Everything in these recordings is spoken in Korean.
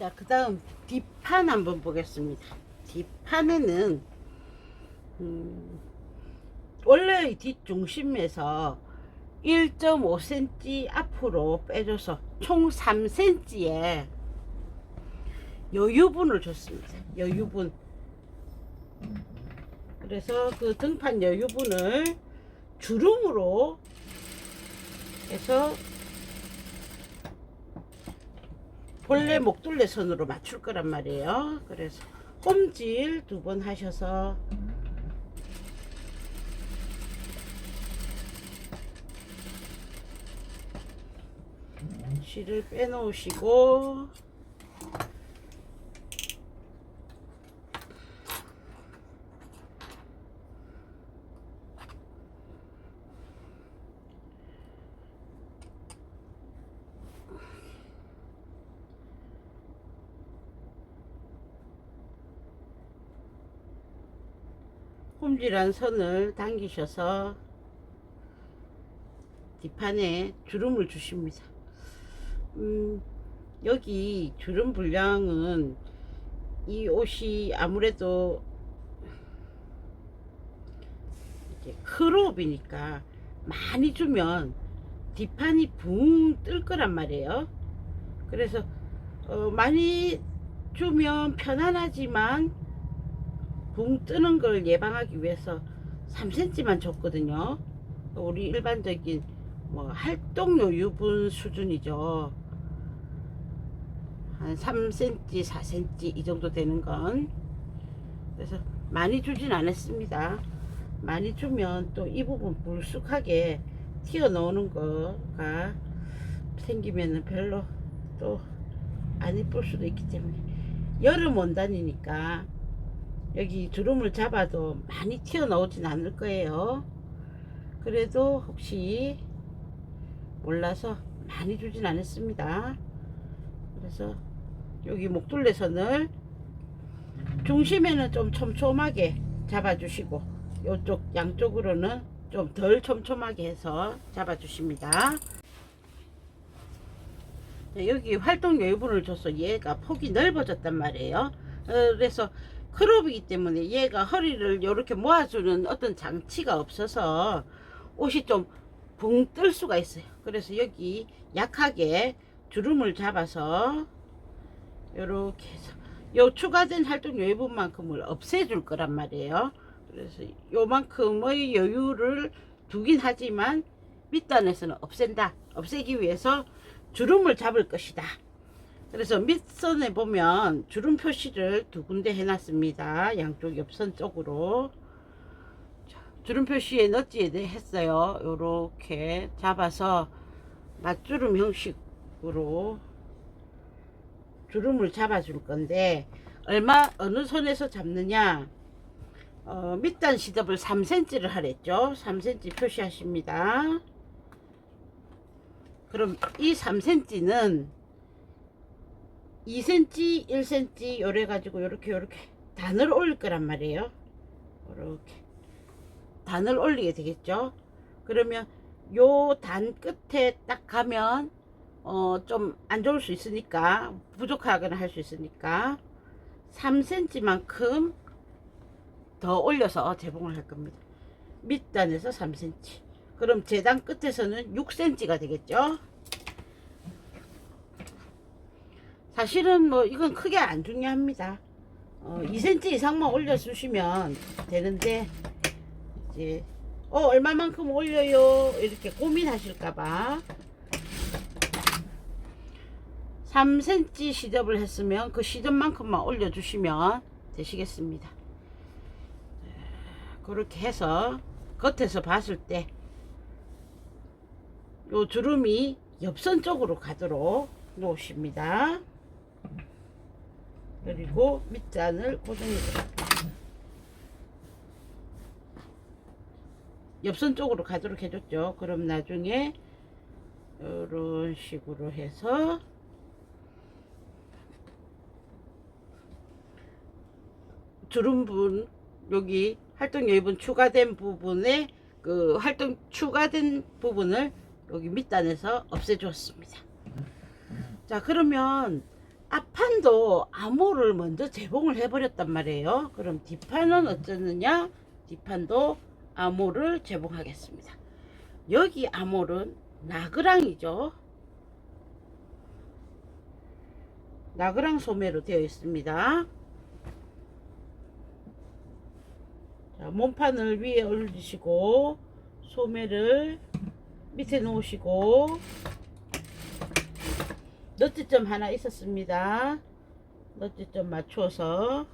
자, 그 다음 뒷판 한번 보겠습니다. 뒷판에는, 음, 원래 이 뒷중심에서 1.5cm 앞으로 빼줘서 총 3cm의 여유분을 줬습니다. 여유분. 그래서 그 등판 여유분을 주름으로 해서 본래 목둘레 선으로 맞출 거란 말이에요. 그래서 홈질 두 번 하셔서. 실을 빼놓으시고 홈질한 선을 당기셔서 뒷판에 주름을 주십니다. 음, 여기 주름 분량은 이 옷이 아무래도 이렇게 크롭이니까 많이 주면 뒷판이 붕 뜰 거란 말이에요. 그래서 어, 많이 주면 편안하지만 붕 뜨는 걸 예방하기 위해서 3cm만 줬거든요. 우리 일반적인 뭐 활동료 유분 수준이죠. 한 3cm, 4cm 이 정도 되는 건. 그래서 많이 주진 않았습니다. 많이 주면 또 이 부분 불쑥하게 튀어 나오는 거가 생기면은 별로 또 안 이쁠 수도 있기 때문에 여름 원단이니까 여기 주름을 잡아도 많이 튀어나오진 않을 거예요. 그래도 혹시 몰라서 많이 주진 않았습니다. 그래서 여기 목둘레 선을 중심에는 좀 촘촘하게 잡아주시고 이쪽 양쪽으로는 좀 덜 촘촘하게 해서 잡아주십니다. 자, 여기 활동 여유분을 줘서 얘가 폭이 넓어졌단 말이에요. 어, 그래서 크롭이기 때문에 얘가 허리를 이렇게 모아주는 어떤 장치가 없어서 옷이 좀 붕 뜰 수가 있어요. 그래서 여기 약하게 주름을 잡아서 이렇게 해서 요 추가된 활동 여유 분만큼을 없애줄 거란 말이에요. 그래서 요만큼의 여유를 두긴 하지만 밑단에서는 없앤다. 없애기 위해서 주름을 잡을 것이다. 그래서 밑선에 보면 주름 표시를 두 군데 해놨습니다. 양쪽 옆선 쪽으로. 자, 주름 표시에 넛지에 했어요. 요렇게 잡아서 맞주름 형식으로 주름을 잡아줄 건데 얼마 어느 선에서 잡느냐 어, 밑단 시접을 3cm를 하랬죠 3cm 표시하십니다 그럼 이 3cm는 2cm, 1cm 요래 가지고 요렇게 요렇게 단을 올릴 거란 말이에요. 요렇게 단을 올리게 되겠죠. 그러면 요 단 끝에 딱 가면 어 좀 안 좋을 수 있으니까 부족하거나 할 수 있으니까 3cm만큼 더 올려서 재봉을 할 겁니다. 밑단에서 3cm. 그럼 재단 끝에서는 6cm가 되겠죠. 사실은 뭐 이건 크게 안 중요합니다. 어, 2cm 이상만 올려주시면 되는데 이제 어 얼마만큼 올려요 이렇게 고민하실까봐 3cm 시접을 했으면 그 시접만큼만 올려주시면 되시겠습니다. 그렇게 해서 겉에서 봤을 때 요 주름이 옆선 쪽으로 가도록 놓으십니다. 그리고 밑잔을 고정해 드립니다. 옆선 쪽으로 가도록 해줬죠. 그럼 나중에 이런 식으로 해서 주름분 여기 활동 여유분 추가된 부분에 그 활동 추가된 부분을 여기 밑단에서 없애줬습니다. 자 그러면 앞판도 암호를 먼저 제봉을 해버렸단 말이에요. 그럼 뒷판은 어쩌느냐? 뒷판도 암호를 제봉하겠습니다. 여기 암호는 나그랑이죠. 나그랑 소매로 되어 있습니다. 자, 몸판을 위에 올리시고 소매를 밑에 놓으시고 너트점 하나 있었습니다. 너트점 맞춰서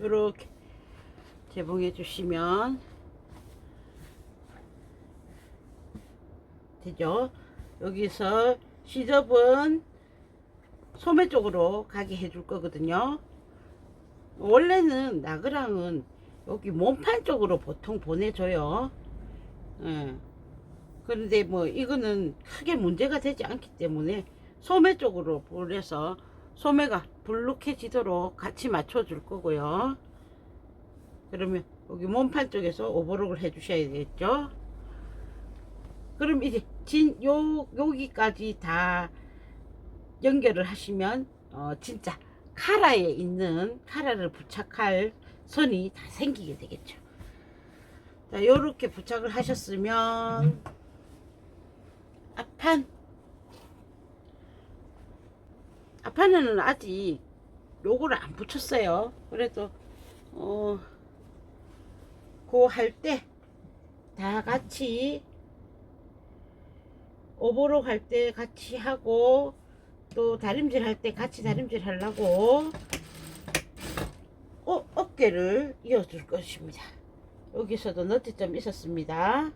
이렇게 재봉해 주시면 되죠. 여기서 시접은 소매 쪽으로 가게 해줄 거거든요. 원래는 나그랑은 여기 몸판 쪽으로 보통 보내줘요. 예. 그런데 뭐 이거는 크게 문제가 되지 않기 때문에 소매 쪽으로 보내서 소매가 불룩해지도록 같이 맞춰 줄 거고요. 그러면 여기 몸판 쪽에서 오버록을 해 주셔야 되겠죠. 그럼 이제 진, 요, 여기까지 다 연결을 하시면, 어, 진짜 카라에 있는 카라를 부착할 선이 다 생기게 되겠죠. 자, 요렇게 부착을 하셨으면, 앞판, 앞판에는 아직 요거를 안 붙였어요. 그래도, 어, 그할 때 다 같이 오버록 할때 같이 하고 또 다림질 할 때 같이 다림질 하려고 어, 어깨를 이어줄 것입니다. 여기서도 너트점 있었습니다.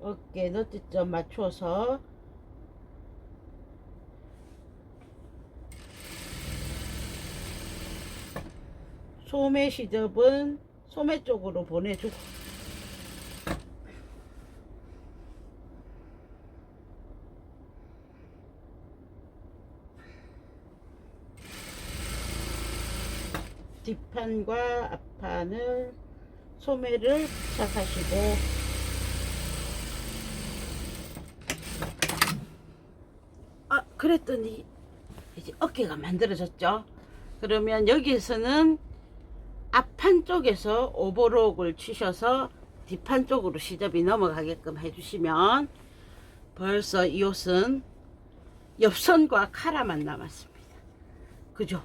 어깨 너트점 맞춰서 소매 시접은 소매 쪽으로 보내주고. 뒷판과 앞판을 소매를 시작하시고. 아 그랬더니 이제 어깨가 만들어졌죠? 그러면 여기에서는 앞판 쪽에서 오버록을 치셔서 뒷판 쪽으로 시접이 넘어가게끔 해주시면 벌써 이 옷은 옆선과 카라만 남았습니다. 그죠?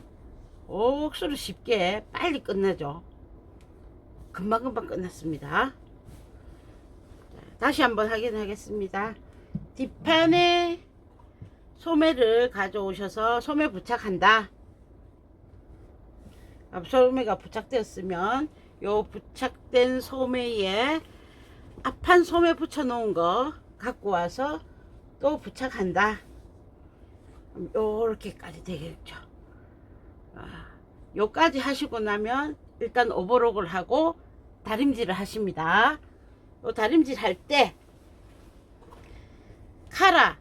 옥수로 쉽게 빨리 끝나죠. 금방금방 끝났습니다. 자, 다시 한번 확인하겠습니다. 뒷판에 소매를 가져오셔서 소매 부착한다. 앞소매가 부착되었으면 요 부착된 소매에 앞판 소매 붙여 놓은 거 갖고 와서 또 부착한다. 요렇게까지 되겠죠. 아, 요까지 하시고 나면 일단 오버록을 하고 다림질을 하십니다. 요 다림질 할 때 카라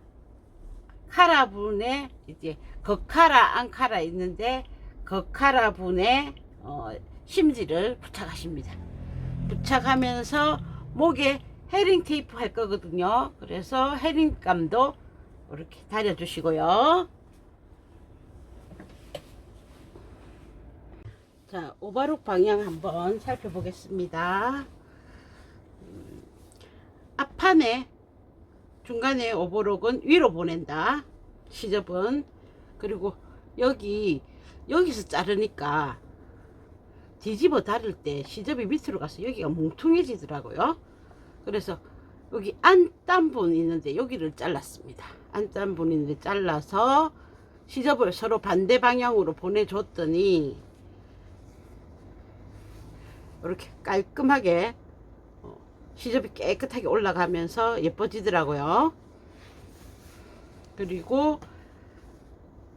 카라 분에 이제 겉카라 안카라 있는데 겉카라 분에 어, 심지를 부착하십니다. 부착하면서 목에 헤링 테이프 할 거거든요. 그래서 헤링감도 이렇게 다려주시고요. 자, 오바록 방향 한번 살펴보겠습니다. 음, 앞판에 중간에 오버록은 위로 보낸다. 시접은 그리고 여기 여기서 자르니까 뒤집어 다를 때 시접이 밑으로 가서 여기가 뭉퉁해지더라고요. 그래서 여기 안단분 있는데 여기를 잘랐습니다. 안단분 있는데 잘라서 시접을 서로 반대 방향으로 보내줬더니 이렇게 깔끔하게 어, 시접이 깨끗하게 올라가면서 예뻐지더라고요. 그리고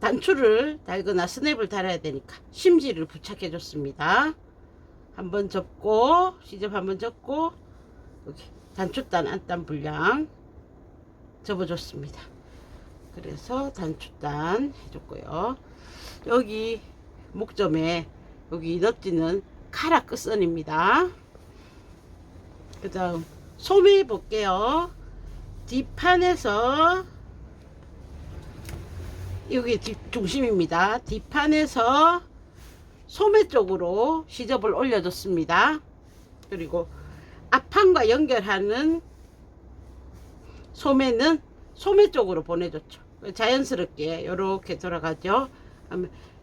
단추를 달거나 스냅을 달아야 되니까 심지를 부착해 줬습니다. 한번 접고 시접 한번 접고 여기 단추단 안단 분량 접어 줬습니다. 그래서 단추단 해줬고요. 여기 목점에 여기 넛지는 카라 끝선입니다. 그 다음 소매 볼게요. 뒷판에서 여기 뒷 중심입니다. 뒷판에서 소매 쪽으로 시접을 올려줬습니다. 그리고 앞판과 연결하는 소매는 소매 쪽으로 보내줬죠. 자연스럽게 이렇게 돌아가죠.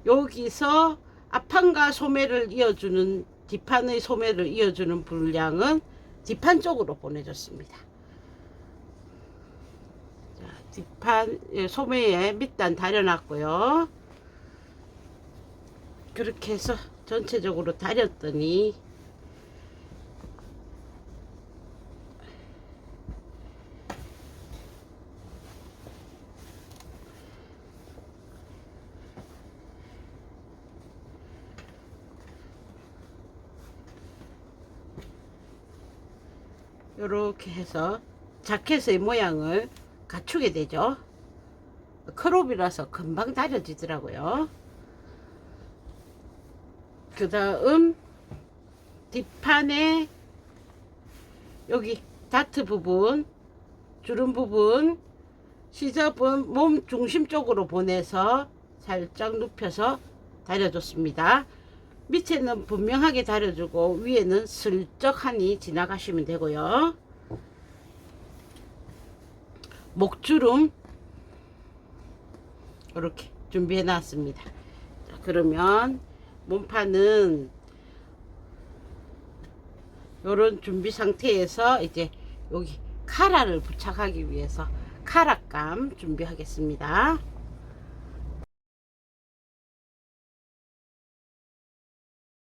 여기서 앞판과 소매를 이어주는 뒷판의 소매를 이어주는 분량은 뒷판 쪽으로 보내줬습니다. 자, 뒷판 예, 소매에 밑단 다려놨고요. 그렇게 해서 전체적으로 다렸더니 이렇게 해서 자켓의 모양을 갖추게 되죠. 크롭이라서 금방 다려지더라고요. 그 다음 뒷판에 여기 다트 부분 주름 부분 시접은 몸 중심 쪽으로 보내서 살짝 눕혀서 다려줬습니다. 밑에는 분명하게 다려주고 위에는 슬쩍하니 지나가시면 되고요. 목주름 이렇게 준비해 놨습니다. 자, 그러면 몸판은 이런 준비 상태에서 이제 여기 카라를 부착하기 위해서 카라감 준비하겠습니다.